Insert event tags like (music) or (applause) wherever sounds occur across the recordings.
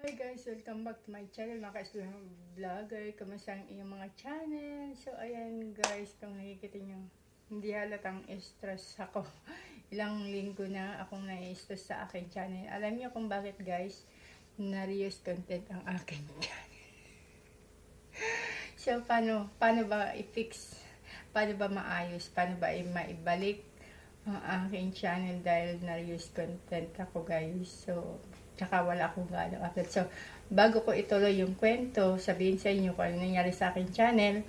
Hi guys, welcome back to my channel, mga ka-student vlogger. Kamusta ang iyong mga channel? So, ayan guys, kung nakikita nyo, hindi halatang stress ako. (laughs) Ilang linggo na akong na-stress sa aking channel. Alam niyo kung bakit guys, na-reuse content ang aking (laughs) channel. so, paano, paano ba i-fix? Paano ba maayos? Paano ba maibalik ang aking channel dahil na-reuse content ako guys. So, tsaka wala akong gano'ng upload. So, bago ko ituloy yung kwento, sabihin sa inyo kung ano nangyari sa aking channel.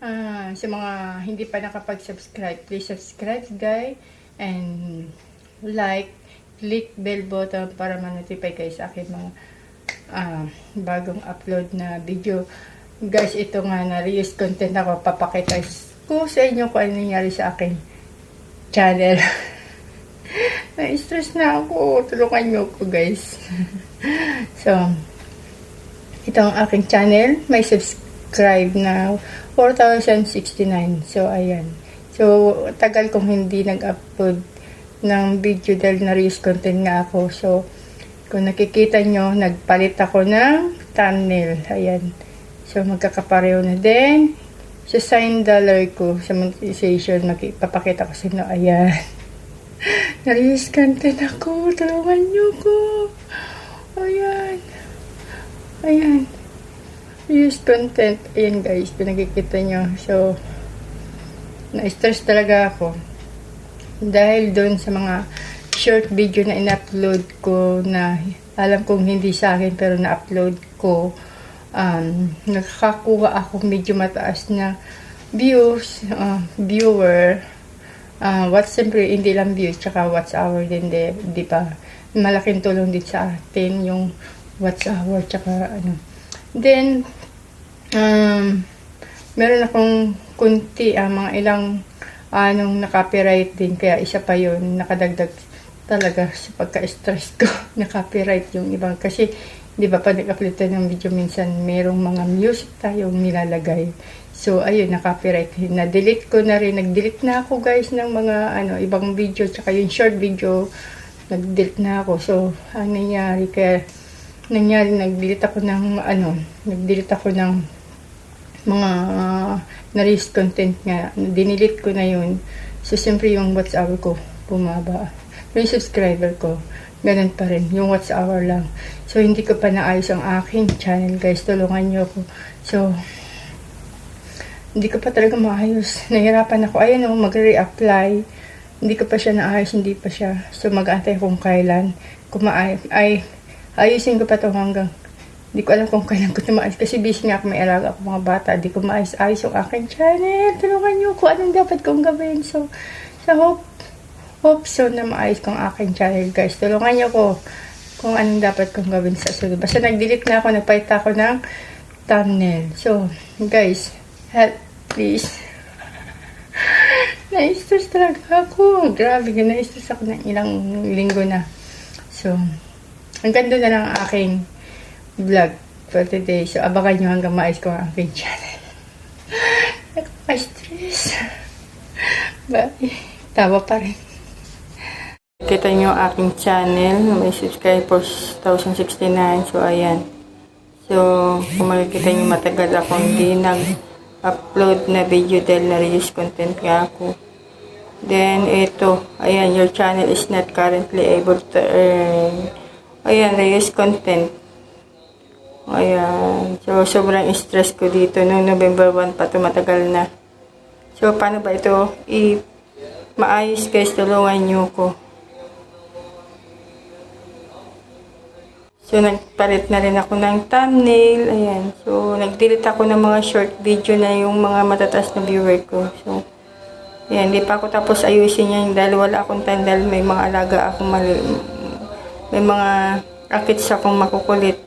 Ah, sa mga hindi pa nakapag-subscribe, please subscribe guys and like, click bell button para ma-notify kayo sa aking mga ah, bagong upload na video. Guys, ito nga na reuse content ako. Papakita ko sa inyo kung ano nangyari sa aking channel. (laughs) Na-stress na ako. Tulungan niyo ako, guys. (laughs) so, ito ang aking channel. May subscribe na 4,069. So, ayan. So, tagal kong hindi nag-upload ng video dahil na-reuse content nga ako. So, kung nakikita nyo, nagpalit ako ng thumbnail. Ayan. So, magkakapareho na din. Sa sign dollar ko, sa monetization, makipapakita ko sa. Ayan. Na-reuse content ako. Tulungan niyo ko. Ayan. Ayan. Reuse content. Ayan guys, pinagkikita nyo. So, na-stress talaga ako. Dahil doon sa mga short video na in-upload ko na alam kong hindi sa akin pero na-upload ko um, nakakakuha ako medyo mataas na views, uh, viewer uh, what siyempre hindi lang views tsaka watch hour din di, di ba? Malaking tulong din sa atin yung watch hour tsaka ano. Then um, meron akong kunti ah, mga ilang anong na-copyright din kaya isa pa yun nakadagdag talaga sa pagka-stress ko (laughs) na-copyright yung ibang kasi di ba pag nag-upload tayo ng video minsan merong mga music tayong nilalagay So, ayun, na-copyright. Na-delete ko na rin. Nag-delete na ako, guys, ng mga, ano, ibang video. Tsaka yung short video, nag-delete na ako. So, ang nangyari, kaya, nangyari, nag-delete ako ng, ano, nag-delete ako ng mga uh, na-raise content nga. Dinilit ko na yun. So, siyempre, yung watch hour ko, bumaba. Yung subscriber ko, ganun pa rin. Yung watch lang. So, hindi ko pa naayos ang aking channel, guys. Tulungan nyo ako. So, hindi ko pa talaga maayos. Nahirapan ako. Ayun o, magre-reapply. Hindi ko pa siya naayos, hindi pa siya. So, mag-antay kung kailan. Kung maay, ay, ayusin ko pa to hanggang hindi ko alam kung kailan ko ito maayos. Kasi busy nga ako, may alaga ako mga bata. Hindi ko maayos-ayos yung aking channel. Tulungan niyo kung anong dapat kong gawin. So, sa hope, hope so na maayos kong aking channel, guys. Tulungan niyo ko kung anong dapat kong gawin sa sunod. Basta nag-delete na ako, nagpalit ako ng thumbnail. So, guys, help please. na-stress talaga ako. Grabe, na-stress ako ng ilang linggo na. So, hanggang doon na lang ang aking vlog for today. So, abangan nyo hanggang maayos ko ang aking channel. (laughs) Nakaka-stress. Bye. Tawa pa rin. Kita nyo ang aking channel. May subscribers 1,069. So, ayan. So, kung makikita nyo matagal akong hindi nag upload na video dahil na-reuse content nga ako. Then, ito. Ayan, your channel is not currently able to earn. Ayan, reuse content. Ayan. So, sobrang stress ko dito. Noong November 1 pa ito, matagal na. So, paano ba ito? I maayos guys, tulungan nyo ko. So, nagpalit na rin ako ng thumbnail. Ayan. So, nag-delete ako ng mga short video na yung mga matataas na viewer ko. So, ayan. Hindi pa ako tapos ayusin yan dahil wala akong time dahil may mga alaga akong mali. May mga akits akong makukulit.